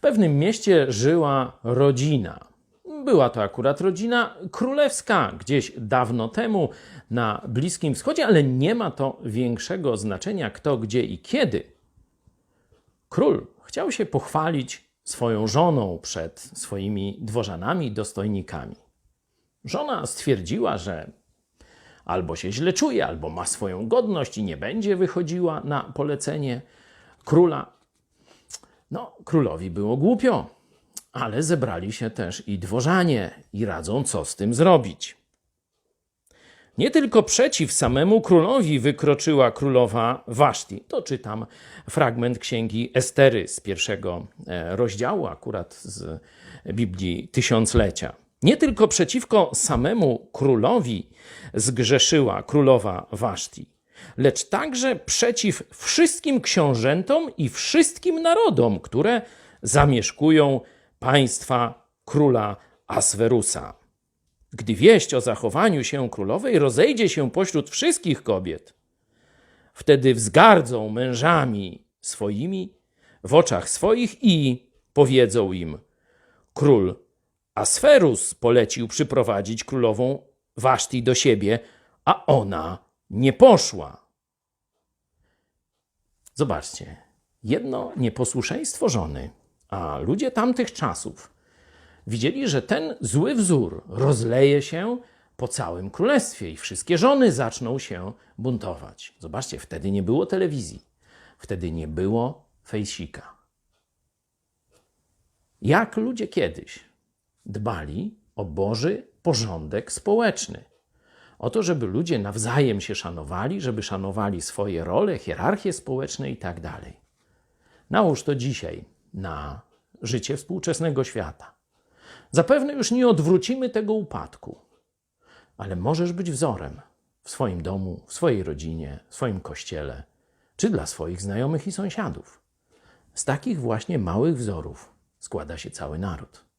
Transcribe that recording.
pewnym mieście żyła rodzina. Była to akurat rodzina królewska, gdzieś dawno temu na Bliskim Wschodzie, ale nie ma to większego znaczenia kto, gdzie i kiedy. Król chciał się pochwalić swoją żoną przed swoimi dworzanami dostojnikami. Żona stwierdziła, że albo się źle czuje, albo ma swoją godność i nie będzie wychodziła na polecenie króla. No, królowi było głupio, ale zebrali się też i dworzanie i radzą, co z tym zrobić. Nie tylko przeciw samemu królowi wykroczyła królowa Waszti. To czytam fragment księgi Estery z pierwszego e, rozdziału, akurat z Biblii Tysiąclecia. Nie tylko przeciwko samemu królowi zgrzeszyła królowa Waszti, lecz także przeciw wszystkim książętom i wszystkim narodom, które zamieszkują państwa króla Aswerusa. Gdy wieść o zachowaniu się królowej rozejdzie się pośród wszystkich kobiet, wtedy wzgardzą mężami swoimi w oczach swoich i powiedzą im: Król Asferus polecił przyprowadzić królową Waszti do siebie, a ona nie poszła. Zobaczcie, jedno nieposłuszeństwo żony, a ludzie tamtych czasów widzieli, że ten zły wzór rozleje się po całym królestwie i wszystkie żony zaczną się buntować. Zobaczcie, wtedy nie było telewizji, wtedy nie było fejsika. Jak ludzie kiedyś dbali o Boży porządek społeczny. O to, żeby ludzie nawzajem się szanowali, żeby szanowali swoje role, hierarchie społeczne i tak. Nałóż to dzisiaj na życie współczesnego świata. Zapewne już nie odwrócimy tego upadku, ale możesz być wzorem w swoim domu, w swojej rodzinie, w swoim kościele, czy dla swoich znajomych i sąsiadów. Z takich właśnie małych wzorów składa się cały naród.